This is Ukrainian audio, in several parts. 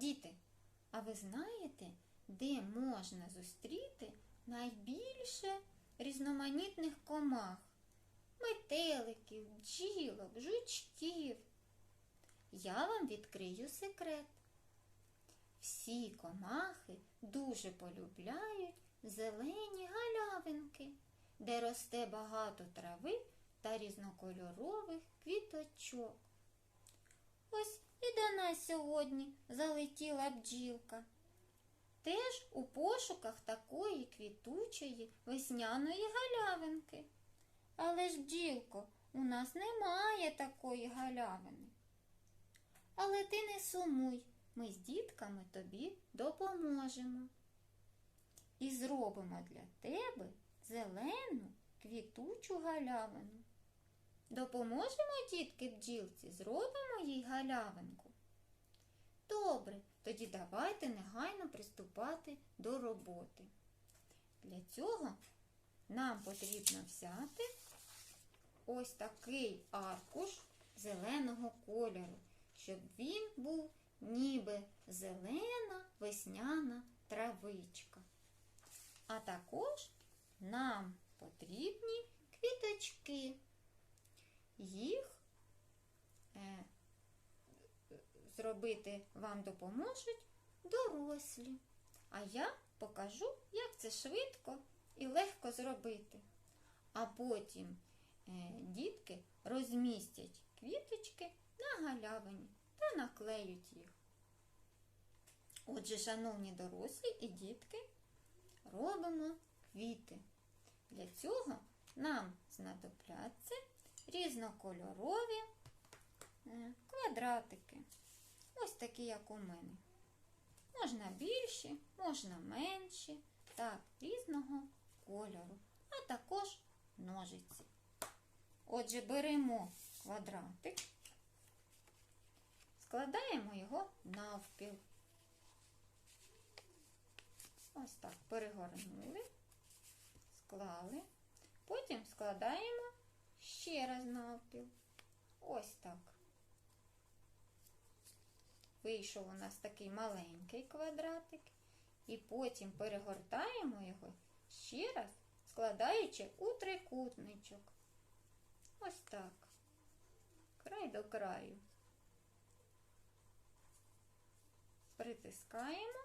Діти, а ви знаєте, де можна зустріти найбільше різноманітних комах? Метеликів, бджілок, жучків. Я вам відкрию секрет. Всі комахи дуже полюбляють зелені галявинки, де росте багато трави та різнокольорових квіточок. Ось і до нас сьогодні залетіла бджілка. Теж у пошуках такої квітучої весняної галявинки. Але ж, бджілко, у нас немає такої галявини. Але ти не сумуй, ми з дітками тобі допоможемо. І зробимо для тебе зелену квітучу галявину. Допоможемо, дітки бджілці, зробимо їй галявинку. Добре, тоді давайте негайно приступати до роботи. Для цього нам потрібно взяти ось такий аркуш зеленого кольору, щоб він був ніби зелена весняна травичка. А також нам потрібні квіточки. Їх е, зробити вам допоможуть дорослі. А я покажу, як це швидко і легко зробити. А потім е, дітки розмістять квіточки на галявині та наклеють їх. Отже, шановні дорослі і дітки, робимо квіти. Для цього нам знадобляться різнокольорові е, квадратики. Такі, як у мене. Можна більші, можна менші, так, різного кольору, а також ножиці. Отже, беремо квадратик, складаємо його навпіл. Ось так перегорнули, склали, потім складаємо ще раз навпіл. Ось так. Вийшов у нас такий маленький квадратик, і потім перегортаємо його ще раз, складаючи у трикутничок. Ось так. Край до краю. Притискаємо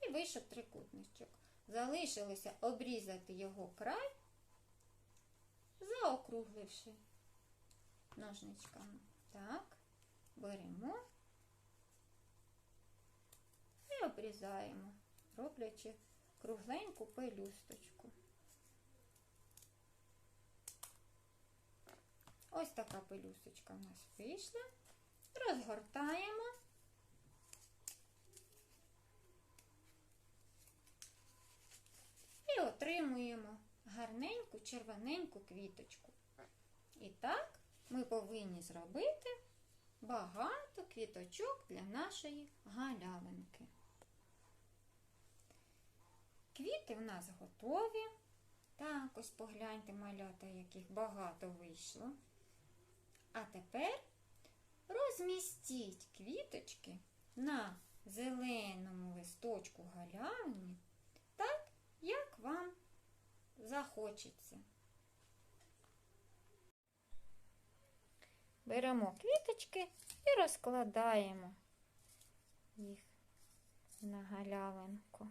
і вийшов трикутничок. Залишилося обрізати його край, заокругливши ножничками. Так, беремо і обрізаємо, роблячи кругленьку пелюсточку. Ось така пелюсточка в нас вийшла. Розгортаємо. І отримуємо гарненьку червоненьку квіточку. І так ми повинні зробити багато квіточок для нашої галявинки. Квіти в нас готові. Так, ось погляньте, малята, яких багато вийшло. А тепер розмістіть квіточки на зеленому листочку галявини так, як вам захочеться. Беремо квіточки і розкладаємо їх на галявинку.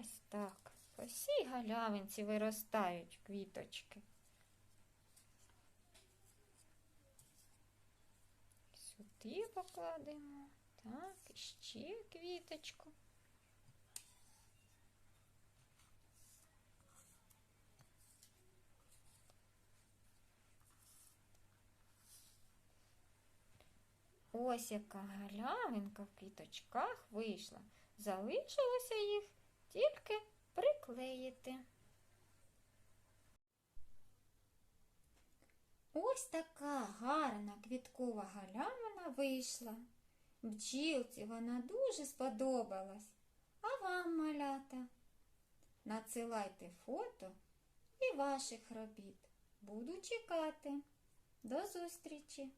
Ось так. По всій галявинці виростають квіточки. Сюди покладемо. Так, ще квіточку. Ось яка галявинка в квіточках вийшла. Залишилося їх тільки приклеїти. Ось така гарна квіткова галявина вийшла. Бджілці вона дуже сподобалась. А вам, малята, надсилайте фото і ваших робіт. Буду чекати. До зустрічі!